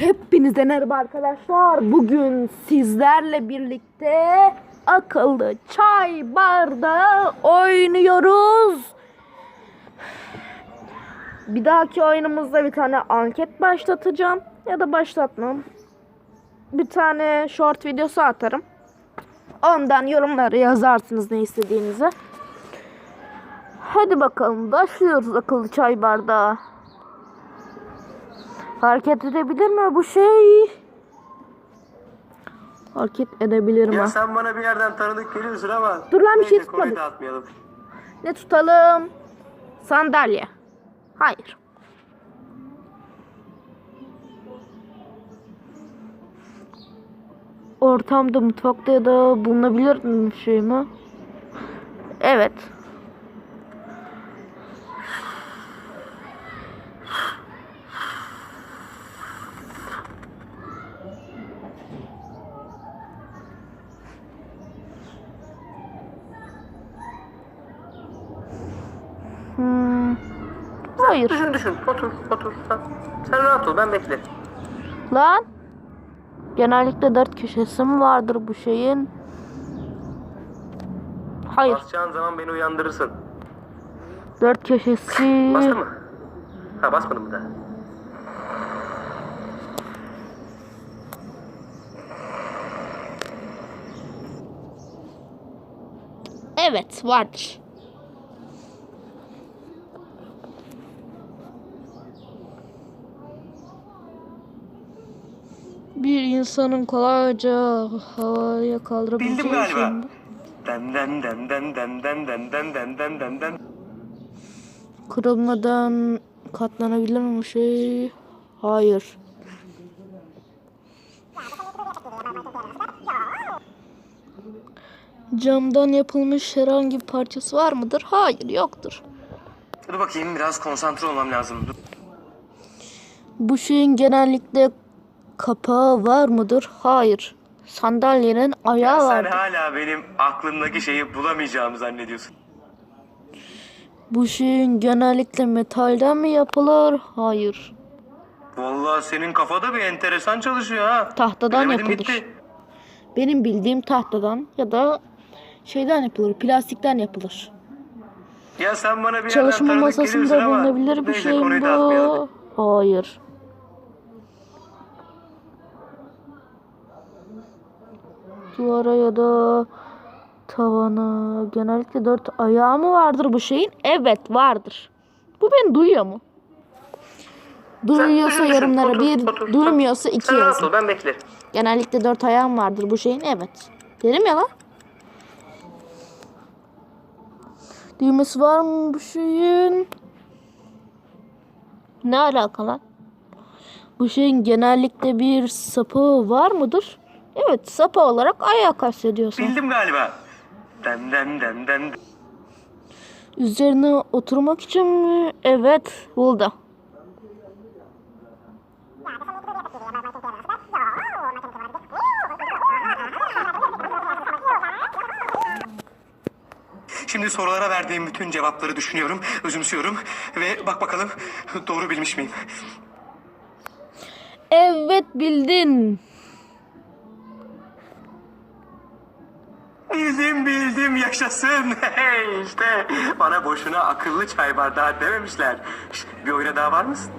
Hepinize merhaba arkadaşlar. Bugün sizlerle birlikte akıllı çay bardağı oynuyoruz. Bir dahaki oyunumuzda bir tane anket başlatacağım ya da başlatmam. Bir tane short videosu atarım. Ondan yorumları yazarsınız ne istediğinizi. Hadi bakalım başlıyoruz akıllı çay bardağı. Hareket edebilir mi bu şey? Hareket edebilir mi? Ya sen bana bir yerden tanıdık geliyorsun ama. Dur lan bir şey tutmadık. Ne tutalım? Sandalye. Hayır. Ortamda mutfakta ya da bulunabilir bir şey mi? Evet. Hayır. Düşün düşün. Otur otur. Sen, sen rahat ol ben beklerim. Lan. Genellikle dört köşesi mi vardır bu şeyin? Hayır. Basacağın zaman beni uyandırırsın. Dört köşesi. Bastın mı? Ha basmadım bir daha. Evet vardır. Bir insanın kolayca havaya kaldırabileceği Bildim galiba. şey? Den den den den den den den den den den den den. Kırılmadan katlanabilir mi şey? Hayır. Camdan yapılmış herhangi bir parçası var mıdır? Hayır, yoktur. Dur bakayım biraz konsantre olmam lazım. Dur. Bu şeyin genellikle kapağı var mıdır? Hayır. Sandalyenin ayağı Sen var. hala benim aklımdaki şeyi bulamayacağımı zannediyorsun. Bu şeyin genellikle metalden mi yapılır? Hayır. Vallahi senin kafada bir enteresan çalışıyor ha. Tahtadan Bilemedim yapılır. gitti. Benim bildiğim tahtadan ya da şeyden yapılır, plastikten yapılır. Ya sen bana bir Çalışma masasında bulunabilir bir şey bu? Hayır. Duvara ya da tavana genellikle dört ayağı mı vardır bu şeyin? Evet vardır. Bu beni duyuyor mu? Duyuyorsa yorumlara Otur, bir, otur. duymuyorsa iki Sen yazın. ol ben beklerim. Genellikle dört ayağım vardır bu şeyin. Evet. Derim ya lan. Düğmesi var mı bu şeyin? Ne alaka lan? Bu şeyin genellikle bir sapı var mıdır? Evet sapı olarak ayağı kastediyorsun. Bildim galiba. Den den den den. Üzerine oturmak için mi? Evet buldu. Şimdi sorulara verdiğim bütün cevapları düşünüyorum, özümsüyorum ve bak bakalım doğru bilmiş miyim? Evet bildin. Bildim bildim yaşasın. İşte bana boşuna akıllı çay bardağı dememişler. Bir oyuna daha var mısın?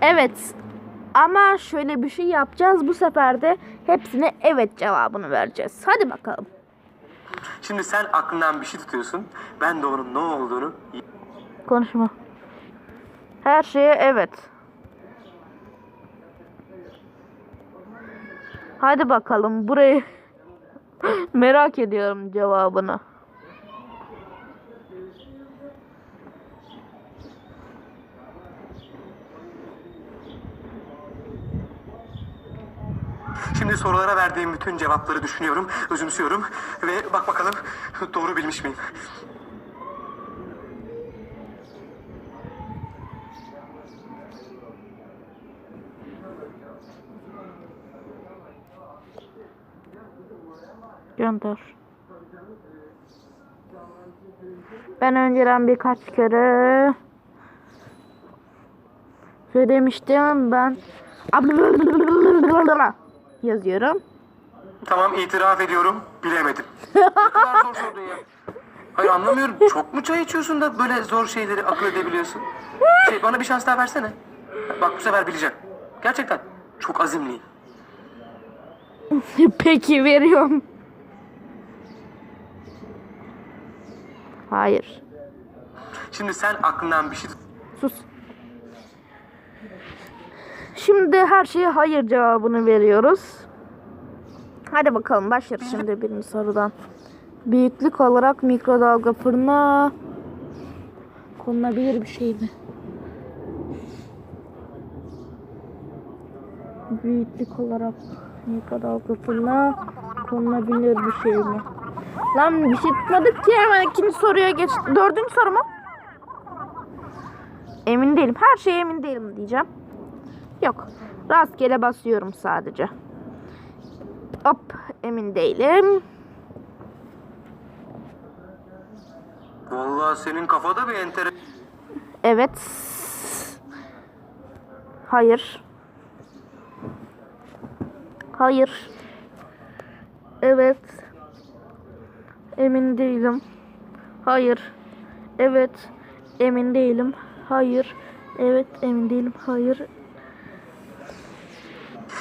Evet. Ama şöyle bir şey yapacağız. Bu sefer de hepsine evet cevabını vereceğiz. Hadi bakalım. Şimdi sen aklından bir şey tutuyorsun. Ben de onun ne olduğunu Konuşma. Her şeye evet. Hadi bakalım burayı merak ediyorum cevabını. Şimdi sorulara verdiğim bütün cevapları düşünüyorum, özümsüyorum ve bak bakalım doğru bilmiş miyim? Gönder. Ben önceden birkaç kere söylemiştim ben Yazıyorum. Tamam itiraf ediyorum. Bilemedim. ne kadar zor sordun ya. Hayır anlamıyorum. Çok mu çay içiyorsun da böyle zor şeyleri akıl edebiliyorsun? Şey bana bir şans daha versene. Bak bu sefer bileceğim. Gerçekten çok azimliyim. Peki veriyorum. Hayır. Şimdi sen aklından bir şey. Sus. Şimdi her şeye hayır cevabını veriyoruz. Hadi bakalım başlıyoruz şimdi birinci sorudan. Büyüklük olarak mikrodalga fırına konulabilir bir şey mi? Büyüklük olarak mikrodalga fırına konulabilir bir şey mi? Lan bir şey tutmadık ki hemen ikinci soruya geç. Dördüncü soru mu? Emin değilim. Her şeye emin değilim diyeceğim. Yok. Rastgele basıyorum sadece. Hop. Emin değilim. Vallahi senin kafada bir entere... Evet. Hayır. Hayır. Evet. Emin değilim. Hayır. Evet. Emin değilim. Hayır. Evet. Emin değilim. Hayır.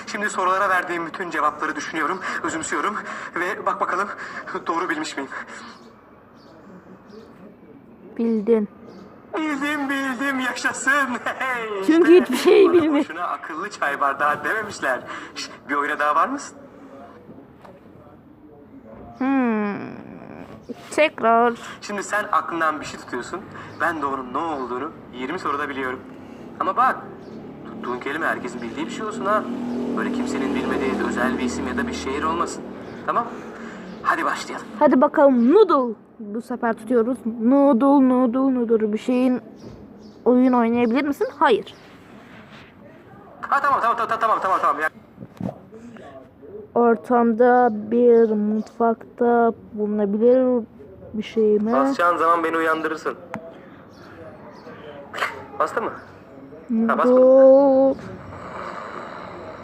Şimdi sorulara verdiğim bütün cevapları düşünüyorum, özümsüyorum ve bak bakalım doğru bilmiş miyim? Bildin. Bildim bildim yaşasın. Hey, Çünkü hiçbir şey bana bilmiyor. Boşuna akıllı çay bardağı dememişler. Şş, bir oyuna daha var mısın? Tekrar. Şimdi sen aklından bir şey tutuyorsun. Ben de onun ne olduğunu 20 soruda biliyorum. Ama bak tuttuğun kelime herkesin bildiği bir şey olsun ha. Böyle kimsenin bilmediği özel bir isim ya da bir şehir olmasın. Tamam? Hadi başlayalım. Hadi bakalım noodle. Bu sefer tutuyoruz. Noodle, noodle, noodle. Bir şeyin oyun oynayabilir misin? Hayır. Ha tamam tamam tamam tamam tamam tamam. Ya, Ortamda bir mutfakta bulunabilir bir şey mi? basacağın zaman beni uyandırırsın. Bastı mı? Ha, bas. Noodle.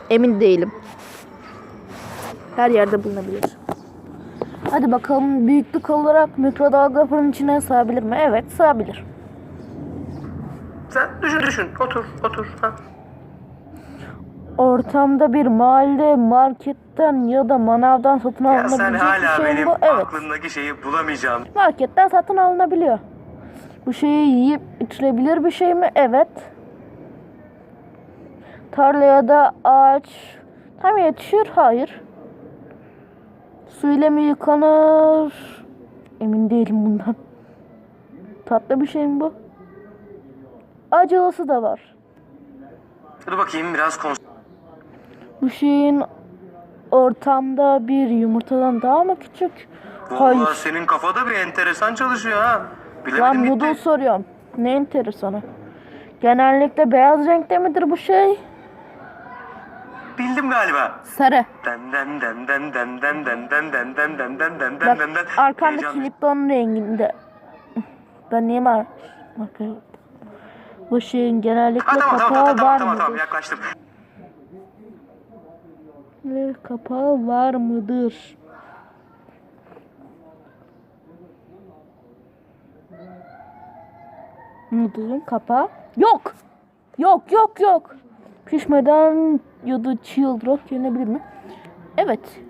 Emin değilim. Her yerde bulunabilir. Hadi bakalım büyüklük olarak mikrodalga fırın içine sığabilir mi? Evet sığabilir. Sen düşün düşün. Otur otur. Ha. Ortamda bir mahalle marketten ya da manavdan satın Ya sen alınabilecek bir hala şey benim bu. Evet. aklımdaki şeyi bulamayacağım. Marketten satın alınabiliyor. Bu şeyi yiyip içilebilir bir şey mi? Evet. Tarla ya da ağaç tam yetişir? Hayır. Su ile mi yıkanır? Emin değilim bundan. Tatlı bir şey mi bu? Acılısı da var. Dur bakayım biraz konuş. Bu şeyin ortamda bir yumurtadan daha mı küçük? Vallahi Hayır. senin kafada bir enteresan çalışıyor ha. Lan Bilemedim noodle gitti. soruyorum. Ne enteresanı? Genellikle beyaz renkte midir bu şey? Bildim galiba. Sarı. Den den den den den den den den den den den den den den Bak den den. arkanda Heyecanlı. Kilipton renginde. Ben niye var? Bu şeyin genellikle tamam tamam kapağı tamam tamam var tamam, mıdır? tamam yaklaştım. Ve Kapağı var mıdır? Noodle'un kapağı yok. Yok yok yok. Pişmeden ya da çiğ olarak yenebilir mi? Evet.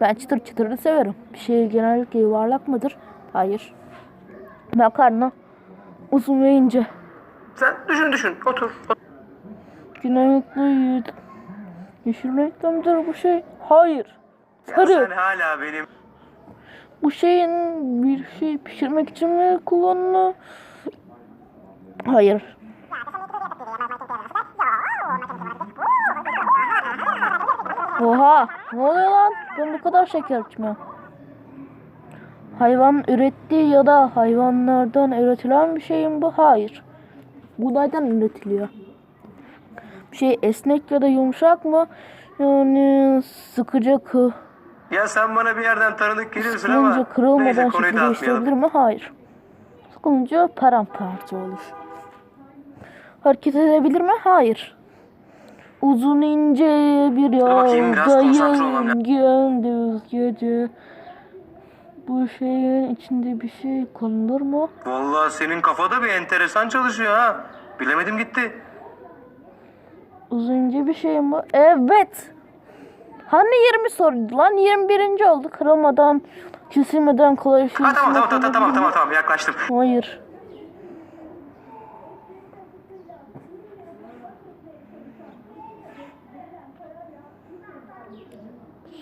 Ben çıtır çıtırı severim. Bir şey genellikle yuvarlak mıdır? Hayır. Makarna uzun ve ince. Sen düşün düşün otur. otur. Genellikle ye- yeşil renkte bu şey? Hayır. Ya Sarı. sen hala benim Bu şeyin bir şey pişirmek için mi kullanılıyor? Hayır. Oha! Ne oluyor lan? Ben bu kadar şeker içmiyorum. Hayvan ürettiği ya da hayvanlardan üretilen bir şey mi bu? Hayır. Buğdaydan üretiliyor. Şey esnek ya da yumuşak mı? Yani sıkıca kı Ya sen bana bir yerden tanıdık geliyorsun ama. Sıkılınca kırılmadan Neyse konuyu şekil değiştirebilir mi? Hayır. Sıkılınca paramparça olur. Hareket edebilir mi? Hayır. Uzun ince bir yoldayım gündüz gece. Bu şeyin içinde bir şey konulur mu? Vallahi senin kafada bir enteresan çalışıyor ha. Bilemedim gitti. Uzun ince bir şey mi? Evet. Hani 20 soruydu lan 21. oldu. Kırılmadan, kesilmeden kolay şey. Ha tamam tamam tamam tamam tamam tamam yaklaştım. Hayır.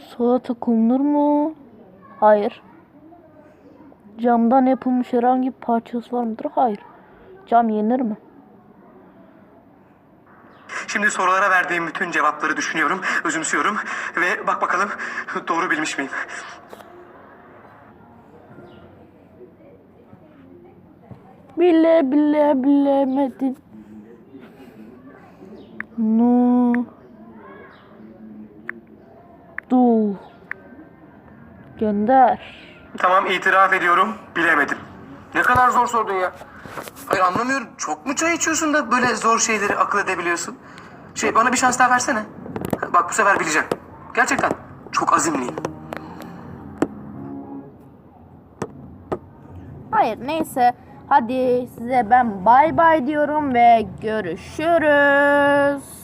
Salata konulur mu? Hayır. Camdan yapılmış herhangi bir parçası var mıdır? Hayır. Cam yenir mi? Şimdi sorulara verdiğim bütün cevapları düşünüyorum, özümsüyorum ve bak bakalım doğru bilmiş miyim? Bile bile bilemedin. No. Du. Gönder. Tamam itiraf ediyorum, bilemedim. Ne kadar zor sordun ya. Hayır anlamıyorum. Çok mu çay içiyorsun da böyle zor şeyleri akıl edebiliyorsun? Şey bana bir şans daha versene. Bak bu sefer bileceğim. Gerçekten çok azimliyim. Hayır neyse. Hadi size ben bay bay diyorum ve görüşürüz.